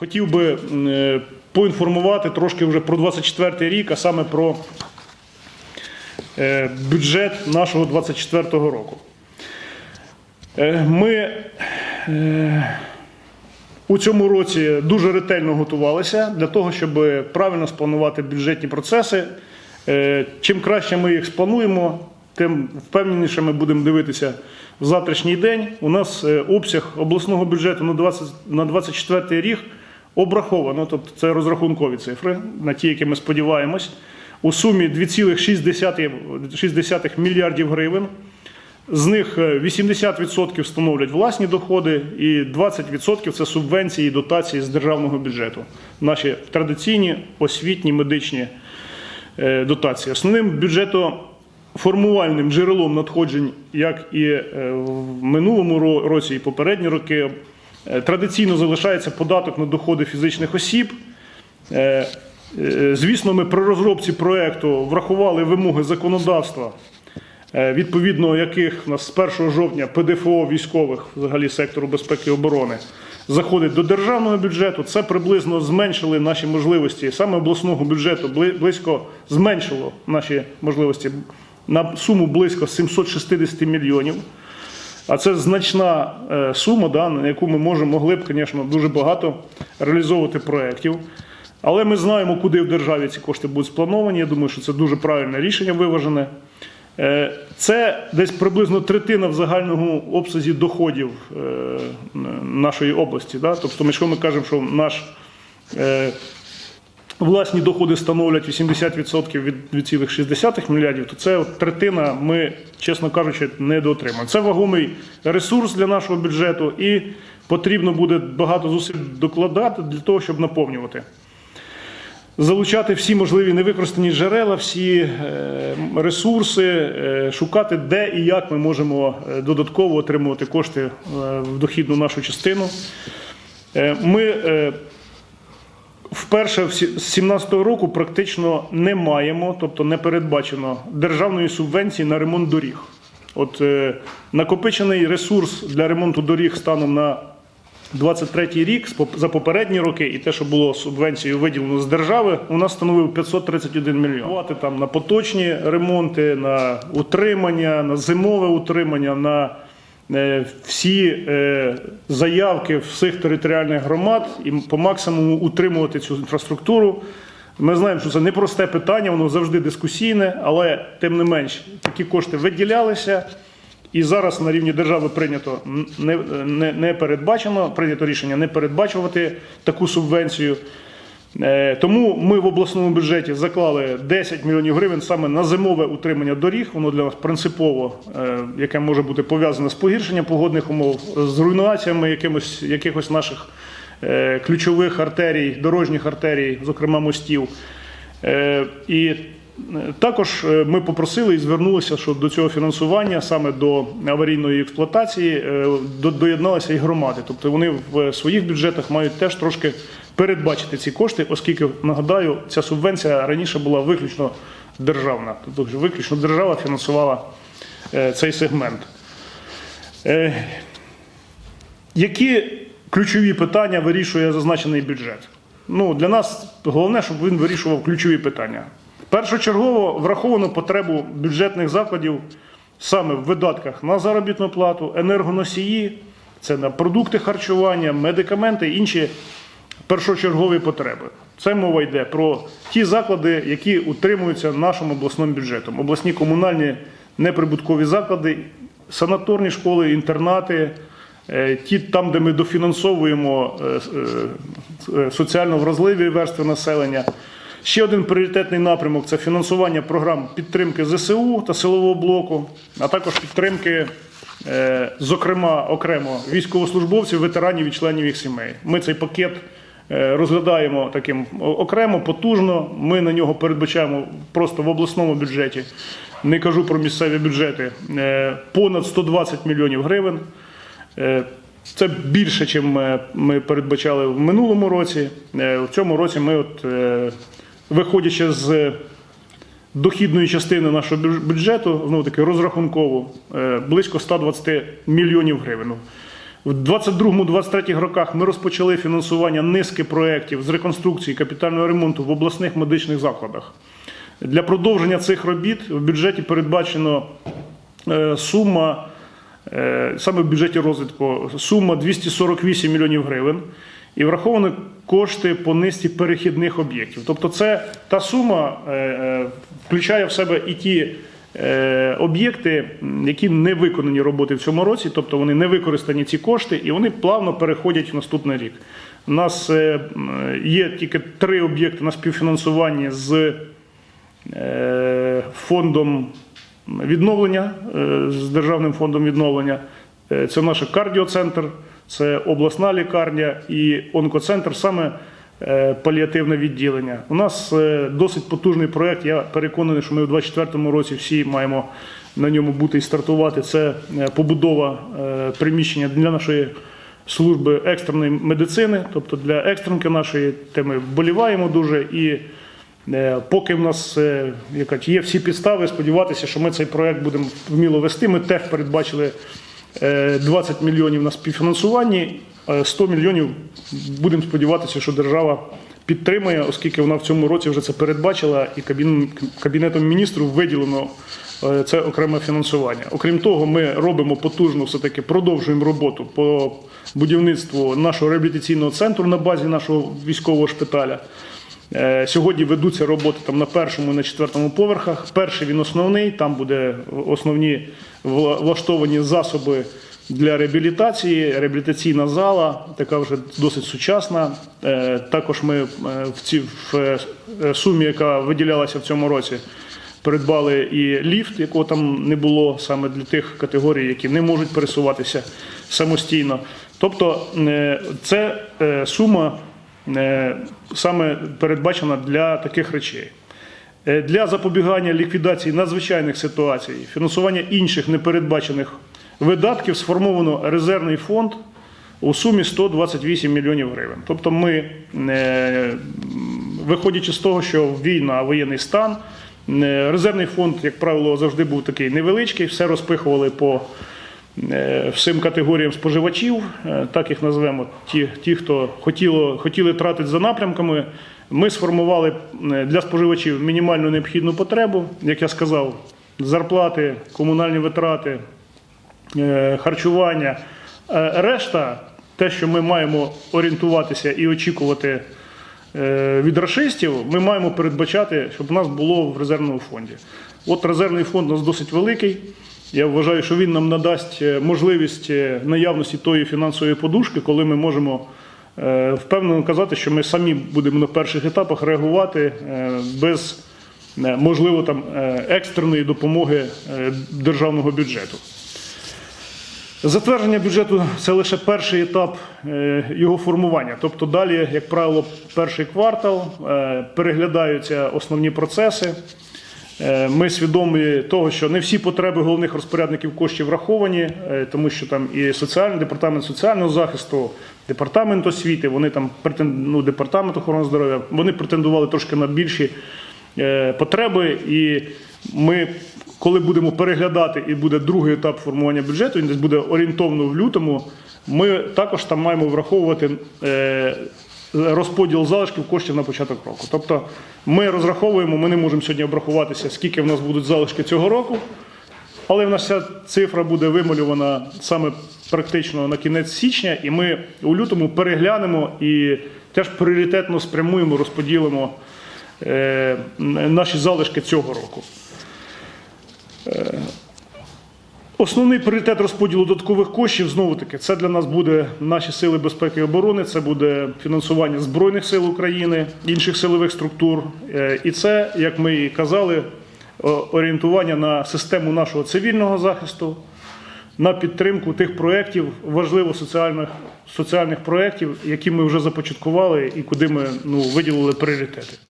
Хотів би е, поінформувати трошки вже про 24 рік, а саме про е, бюджет нашого 24 року. Е, Ми у цьому році дуже ретельно готувалися для того, щоб правильно спланувати бюджетні процеси. Чим краще ми їх сплануємо, тим впевненіше ми будемо дивитися в завтрашній день. У нас обсяг обласного бюджету на 20 на 24 рік обраховано, тобто це розрахункові цифри, на ті, які ми сподіваємось, у сумі 2,6 мільярдів гривень. З них е, 80% становлять власні доходи, і 20% це субвенції і дотації з державного бюджету. Наші традиційні освітні медичні е, дотації. Основним бюджетоформувальним джерелом надходжень, як і е, в минулому році, і попередні роки, е, традиційно залишається податок на доходи фізичних осіб. Е, е, Звісно, ми при розробці проекту врахували вимоги законодавства, е, відповідно яких у нас з 1 жовтня ПДФО військових, взагалі сектору безпеки і оборони, заходить до державного бюджету. Це приблизно зменшили наші можливості. Саме обласного бюджету близько зменшило наші можливості на суму близько 760 мільйонів. А це значна е, сума, да, на яку ми можемо, могли б, звісно, дуже багато реалізовувати проєктів. Але ми знаємо, куди в державі ці кошти будуть сплановані. Я думаю, що це дуже правильне рішення виважене. Е, Це десь приблизно третина в загальному обсязі доходів е, нашої області. Да? Тобто, ми, якщо ми кажемо, що наш власні доходи становлять 80% від 2,6 мільярдів, то це от третина ми, чесно кажучи, не доотримаємо. Це вагомий ресурс для нашого бюджету, і потрібно буде багато зусиль докладати для того, щоб наповнювати. Залучати всі можливі невикористані джерела, всі е, ресурси, е, шукати, де і як ми можемо е, додатково отримувати кошти в дохідну нашу частину. Ми Вперше з 2017 року практично не маємо, тобто не передбачено державної субвенції на ремонт доріг. От е, накопичений ресурс для ремонту доріг станом на 23 рік за попередні роки, і те, що було субвенцією виділено з держави, у нас становив 531 мільйон. Давати там на поточні ремонти, на утримання, на зимове утримання, на всі е, заявки всіх територіальних громад і по максимуму утримувати цю інфраструктуру. Ми знаємо, що це непросте питання, воно завжди дискусійне, але тим не менш такі кошти виділялися. І зараз на рівні держави прийнято не, не, не передбачено, прийнято рішення не передбачувати таку субвенцію. Е, Тому ми в обласному бюджеті заклали 10 мільйонів гривень саме на зимове утримання доріг. Воно для нас принципово, е, яке може бути пов'язане з погіршенням погодних умов, з руйнаціями якимось, якихось наших е, ключових артерій, дорожніх артерій, зокрема мостів. І також ми попросили і звернулися, що до цього фінансування, саме до аварійної експлуатації, до- доєдналися і громади. Тобто вони в своїх бюджетах мають теж трошки передбачити ці кошти, оскільки нагадаю, ця субвенція раніше була виключно державна, тобто виключно держава фінансувала е, цей сегмент. Е, Які ключові питання вирішує зазначений бюджет? Ну, для нас головне, щоб він вирішував ключові питання. Першочергово враховано потребу бюджетних закладів саме в видатках на заробітну плату, енергоносії, це на продукти харчування, медикаменти інші першочергові потреби. Це мова йде про ті заклади, які утримуються нашим обласним бюджетом. Обласні комунальні неприбуткові заклади, санаторні школи, інтернати, е, ті там, де ми дофінансовуємо е, е, соціально вразливі верстви населення. Ще один пріоритетний напрямок це фінансування програм підтримки ЗСУ та силового блоку, а також підтримки, зокрема, окремо військовослужбовців, ветеранів і членів їх сімей. Ми цей пакет розглядаємо таким окремо, потужно. Ми на нього передбачаємо просто в обласному бюджеті. Не кажу про місцеві бюджети. е, Понад 120 мільйонів гривень. Е, Це більше, ніж ми передбачали в минулому році. Е, В цьому році ми, от, е, виходячи з дохідної частини нашого бюджету, знову таки розрахунково, е, близько 120 мільйонів гривень. В 22-23 роках ми розпочали фінансування низки проєктів з реконструкції капітального ремонту в обласних медичних закладах. Для продовження цих робіт в бюджеті передбачено е, сума, е, саме в бюджеті розвитку, сума 248 мільйонів гривень. І враховані кошти по низці перехідних об'єктів. Тобто, це та сума е, включає в себе і ті об'єкти, які не виконані роботи в цьому році, тобто вони не використані ці кошти, і вони плавно переходять в наступний рік. У нас е, є тільки три об'єкти на співфінансуванні з е, фондом відновлення, е, з Державним фондом відновлення. Е, Це наш кардіоцентр, це обласна лікарня і онкоцентр, саме е, паліативне відділення. У нас е, досить потужний проєкт. Я переконаний, що ми у 2024 році всі маємо на ньому бути і стартувати. Це е, побудова е, приміщення для нашої служби екстреної медицини, тобто для екстренки нашої, де ми вболіваємо дуже. І е, поки в нас е, яка, є всі підстави сподіватися, що ми цей проект будемо вміло вести. Ми теж передбачили е, 20 мільйонів на співфінансуванні, е, 100 мільйонів будемо сподіватися, що держава підтримає, оскільки вона в цьому році вже це передбачила, і кабін- кабінетом міністрів виділено е, це окреме фінансування. Окрім того, ми робимо потужно, все таки продовжуємо роботу по будівництву нашого реабілітаційного центру на базі нашого військового шпиталя. Е, Сьогодні ведуться роботи там на першому і на четвертому поверхах. Перший він основний, там буде основні влаштовані засоби для реабілітації, реабілітаційна зала, така вже досить сучасна. Е, Також ми е, в ці в е, сумі, яка виділялася в цьому році, придбали і ліфт, якого там не було саме для тих категорій, які не можуть пересуватися самостійно. Тобто це сума саме передбачена для таких речей. Для запобігання ліквідації надзвичайних ситуацій, фінансування інших непередбачених видатків сформовано резервний фонд у сумі 128 мільйонів гривень. Тобто ми, е, виходячи з того, що війна, воєнний стан, е, резервний фонд, як правило, завжди був такий невеличкий, все розпихували по е, всім категоріям споживачів, так їх назвемо, ті, ті хто хотіло, хотіли тратити за напрямками. Ми сформували для споживачів мінімальну необхідну потребу, як я сказав, зарплати, комунальні витрати, харчування. Е, Решта, те, що ми маємо орієнтуватися і очікувати е, від расистів, ми маємо передбачати, щоб у нас було в резервному фонді. От резервний фонд у нас досить великий. Я вважаю, що він нам надасть е, можливість е, наявності тої фінансової подушки, коли ми можемо е, впевнено казати, що ми самі будемо на перших етапах реагувати е, без е, можливо там е, екстреної допомоги е, державного бюджету. Затвердження бюджету це лише перший етап е, його формування. Тобто далі, як правило, перший квартал е, переглядаються основні процеси. Е, Ми свідомі того, що не всі потреби головних розпорядників коштів враховані, тому що там і соціальний департамент соціального захисту, департамент освіти, вони там ну, департамент охорони здоров'я, вони претендували трошки на більші потреби. І ми, коли будемо переглядати, і буде другий етап формування бюджету, він десь буде орієнтовно в лютому. Ми також там маємо враховувати е, розподіл залишків коштів на початок року. Тобто ми розраховуємо, ми не можемо сьогодні обрахуватися, скільки в нас будуть залишки цього року, але в нас ця цифра буде вималювана саме практично на кінець січня, і ми у лютому переглянемо і теж пріоритетно спрямуємо, розподілимо е, наші залишки цього року. Основний пріоритет розподілу додаткових коштів знову таки це для нас буде наші сили безпеки і оборони, це буде фінансування збройних сил України, інших силових структур. Е, І це, як ми і казали, орієнтування на систему нашого цивільного захисту, на підтримку тих проєктів, важливо соціальних, соціальних проєктів, які ми вже започаткували і куди ми ну, виділили пріоритети.